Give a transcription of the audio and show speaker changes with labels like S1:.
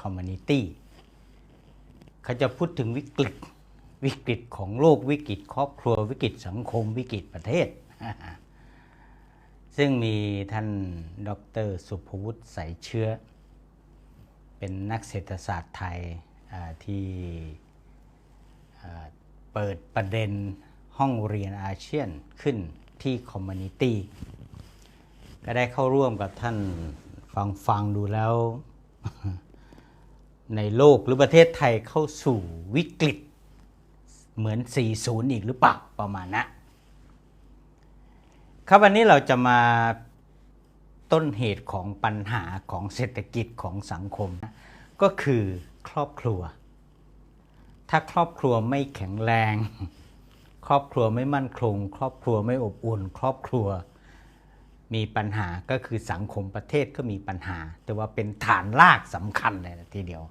S1: community เขาจะพูดถึงวิกฤตวิกฤตของโลกวิกฤตครอบครัววิกฤตสังคมวิกฤตประเทศ ซึ่งมีท่านดรสุภวุฒิสายเชื้อ เป็นนักเศรษฐศาสตร์ไทยที่เปิดประเด็นห้องเรียนอาเซียนขึ้นที่คอมมูนิตี้ก็ได้เข้าร่วมกับท่านฟังฟังดูแล้ว ในโลกหรือประเทศไทยเข้าสู่วิกฤต เหมือน 40 อีกหรือเปล่าประมาณนะ ครับวันนี้เราจะมาต้นเหตุของปัญหาของเศรษฐกิจของสังคมนะก็คือครอบครัว ถ้าครอบครัวไม่แข็งแรง ครอบครัวไม่มั่นคง ครอบครัวไม่อบอุ่น ครอบครัวมีปัญหาก็คือสังคมประเทศก็มีปัญหา แต่ว่าเป็นฐานรากสำคัญเลยทีเดียว